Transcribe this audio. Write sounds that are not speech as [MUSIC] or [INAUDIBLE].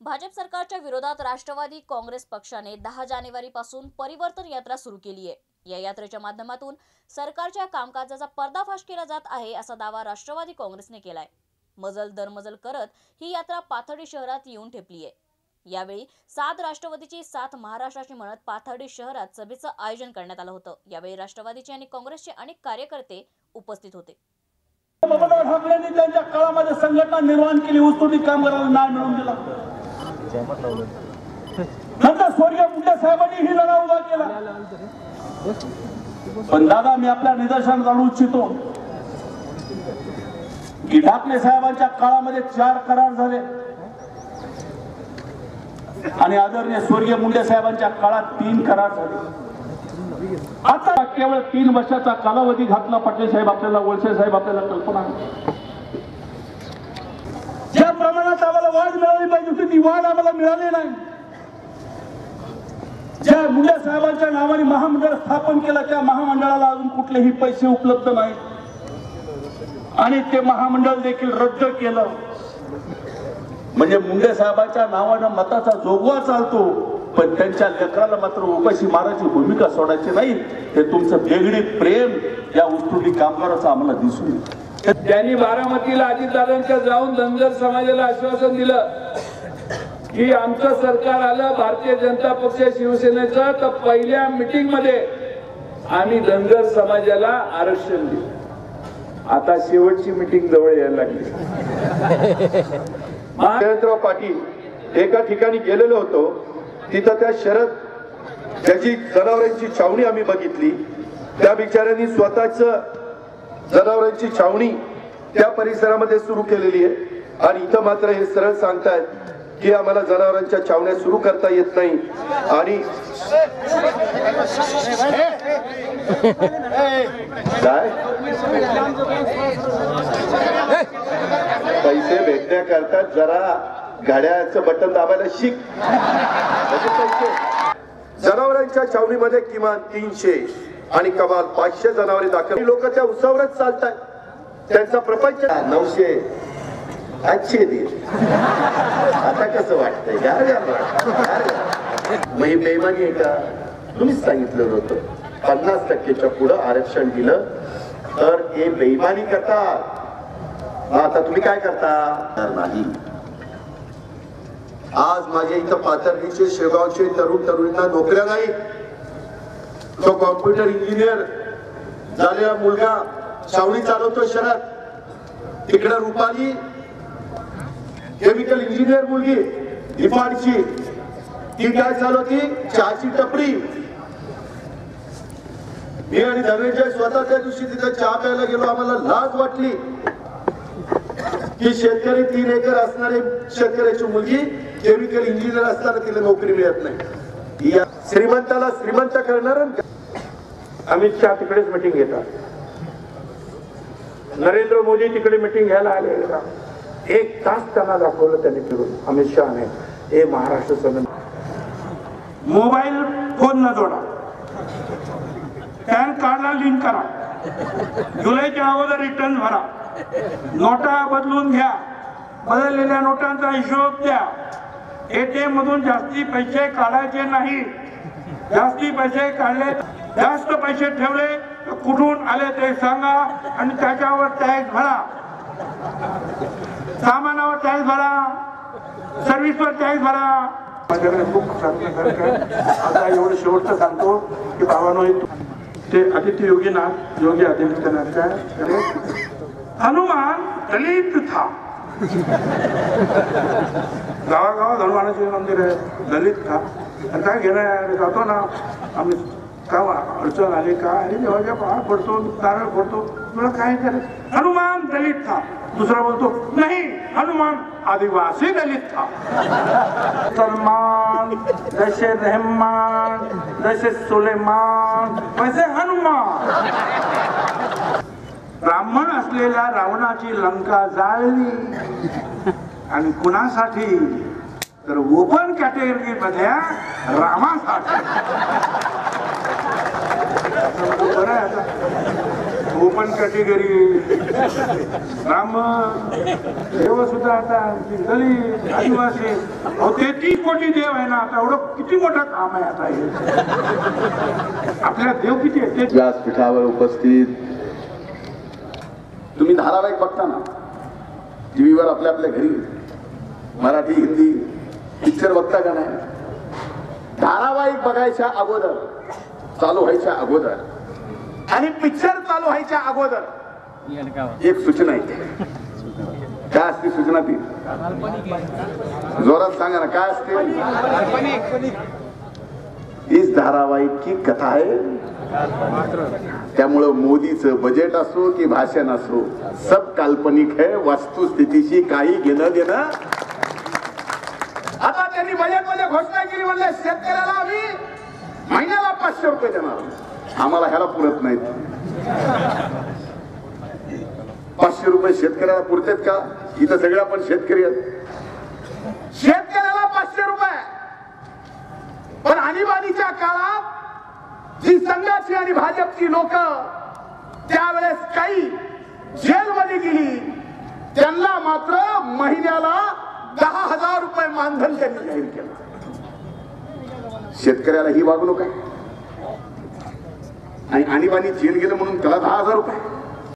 भाजप सरकारच्या विरोधात राष्ट्रवादी काँग्रेस पक्षाने दहा जानेवारी पासून परिवर्तन यात्रा सुरू केली आहे. या यात्रेच्या माध्यमातून सरकारच्या कामकाजाचा पर्दाफाश केला जात आहे असा दावा राष्ट्रवादी काँग्रेसने केलाय. मजल दरमजल करत ही यात्रा पाथर्डी शहरात येऊन ठेपली आहे. यावेळी सात राष्ट्रवादीची सात महाराष्ट्राची म्हणत पाथर्डी शहरात सभेचं आयोजन करण्यात आलं होतं. यावेळी राष्ट्रवादीचे आणि काँग्रेसचे अनेक कार्यकर्ते उपस्थित होते. ममता ठाकरेंनी त्यांच्या काळामध्ये संघटना निर्माण केली ऊसतोडी कामगारांना न्याय मिळवून दिला. नंतर स्वर्गीय मुंडे साहेबांनी ही लढा उभा केला. पण दादा मी आपल्या निदर्शनात आणू इच्छितो. की ढाकणे साहेबांच्या काळामध्ये चार करार झाले. आणि आदरणीय स्वर्गीय मुंडे साहेबांच्या काळात तीन करार झाले. आता केवळ तीन वर्षाचा कालावधी घातला पाटील साहेब आपल्याला वळसे साहेब आपल्याला कल्पना प्रमाणात आम्हाला वाढ मिळाली पाहिजे होती. ती वाढ आम्हाला मिळाली नाही. ज्या मुंडे साहेबांच्या नावाने महामंडळ स्थापन केलं त्या महामंडळाला अजून कुठलेही पैसे उपलब्ध नाहीत. आणि ते महामंडळ देखील रद्द केलं. म्हणजे मुंडे साहेबांच्या नावानं मताचा जोगवा चालतो पण त्यांच्या लेकराला मात्र उपाशी मारायची भूमिका सोडायची नाही. हे तुमचं वेगळी प्रेम या उत्कृती कामगाराचं आम्हाला दिसून येतं. त्यांनी बारामतीला अजितदादांच्या जाऊन धनगर समाजाला आश्वासन दिलं की आमचं सरकार आलं भारतीय जनता पक्ष शिवसेनेचं तर पहिल्या मिटिंगमध्ये आम्ही धनगर समाजाला आरक्षण दिलं. आता शेवटची मिटिंग जवळ यायला लागली. [LAUGHS] महा- पाटील एका ठिकाणी गेलेलो होतो तिथं त्या शरद त्याची जनावरांची छावणी आम्ही बघितली. त्या बिचाऱ्यांनी स्वतःच जनावरांची छावणी त्या परिसरामध्ये सुरू केलेली आहे. आणि इथं मात्र हे सरळ सांगतायत की आम्हाला जनावरांच्या छावण्या सुरू करता येत नाही. आणि काय? पैसे भेटण्याकरता जरा घड्याळाचं बटन दाबायला शिक. म्हणजे जनावरांच्या छावणीमध्ये किमान तीनशे आणि कमाल पाचशे जनावरे दाखल. लोक त्या उसावरच चालतात त्यांचा प्रपंच नऊशे आठशे दीड. आता कसं वाटतंय? गार मग ही बेमानी आहे का? तुम्हीच सांगितलं होतं. पन्नास टक्केच्या पुढं आरक्षण दिलं तर हे बेईमानी करतात. मग आता तुम्ही काय करता? नाही. आज माझ्या इथं पाथर्डीचे शेगावचे तरुण तरुणींना नोकऱ्या नाही तो कॉम्प्युटर इंजिनियर झालेला मुलगा सावळी चालवतो शहरात. तिकडे रुपाली केमिकल इंजिनियर मुलगी निफाडची ती काय चालवती? चहाची टपरी. मी आणि धनंजय स्वतः त्या दिवशी तिथं चहा प्यायला गेलो. आम्हाला लाज वाटली. की शेतकरी तीन एकर असणारे शेतकऱ्याची मुलगी केमिकल इंजिनियर असताना तिला नोकरी मिळत नाही. श्रीमंताला श्रीमंत करणार अमित शहा तिकडेच मिटिंग घेतात. नरेंद्र मोदी तिकडे मिटिंग घ्यायला आले का एक तास त्यांना दाखवलं त्यांनी फिरून अमित शहाने. हे महाराष्ट्र सदन मोबाईल फोन न जोडा. पॅन कार्डला लिंक करा. जुलैच्या अगोदर रिटर्न भरा. नोटा बदलून घ्या. बदललेल्या नोटांचा हिशोब द्या. एटीएम मधून जास्ती पैसे काढायचे नाही. जास्ती पैसे काढले जास्त पैसे ठेवले तर कुठून आले ते सांगा आणि त्याच्यावर टॅक्स भरा. सामानावर टॅक्स भरा. सर्व्हिसवर टॅक्स भरा. माझ्याकडे खूप सांगण्यासारखं आता एवढं शेवटचं सांगतो की बाबानो ते आदित्य योगीनाथ योगी आदित्यनाथ हनुमान दलित था. गावागावात हनुमानाचे मंदिर आहे दलित था. काय घेणं आहे? जातो ना. आम्ही का अडचण आली का? अरे देवाच्या पहाड पडतो नारळ पडतो. तुला काय करायचं हनुमान दलित था. दुसरा बोलतो नाही हनुमान आदिवासी दलित था. सलमान जैसे रहमान जैसे सुलेमान वैसे हनुमान. ब्राह्मण असलेल्या रावणाची लंका जाळली. आणि कुणासाठी? तर ओपन कॅटेगरी मधल्या रामासाठी. ओपन कॅटेगरी ब्राह्मण देव सुद्धा आता दलित आदिवासी. अहो तेहतीस कोटी देव आहे ना आता एवढं किती मोठं काम आहे आता हे? आपल्या देव किती आहे ते व्यासपीठावर उपस्थित. तुम्ही धारावाहिक बघता ना टीव्हीवर आपल्या आपल्या घरी मराठी हिंदी पिक्चर बघता का नाही? धारावाहिक बघायच्या अगोदर चालू व्हायच्या अगोदर आणि पिक्चर चालू व्हायच्या अगोदर. एक सूचना आहे काय असते सूचना ती? जोरात सांगा ना काय असते? हीच धारावाहिकची कथा आहे? त्यामुळं मोदीचं बजेट असो की भाषण असो सब काल्पनिक आहे वस्तुस्थितीशी काही घेणं देणं. आता त्यांनी बजेटमध्ये घोषणा केली म्हणले शेतकऱ्याला आम्ही महिन्याला पाचशे रुपये देणार. आम्हाला ह्याला पुरत नाहीत. पाचशे रुपये शेतकऱ्याला पुरतेत का? इथं सगळे आपण शेतकरी आहेत. शेतकऱ्याला पाचशे रुपये. पण आणीबाणीच्या काळात जी संघाची आणि भाजपची लोक त्यावेळेस काही जेलमध्ये गेली त्यांना मात्र महिन्याला दहा हजार रुपये मानधन त्यांनी जाहीर केलं. शेतकऱ्याला ही वागणूक आहे. आणि आणीबाणी जेल गेलं म्हणून त्याला दहा हजार रुपये.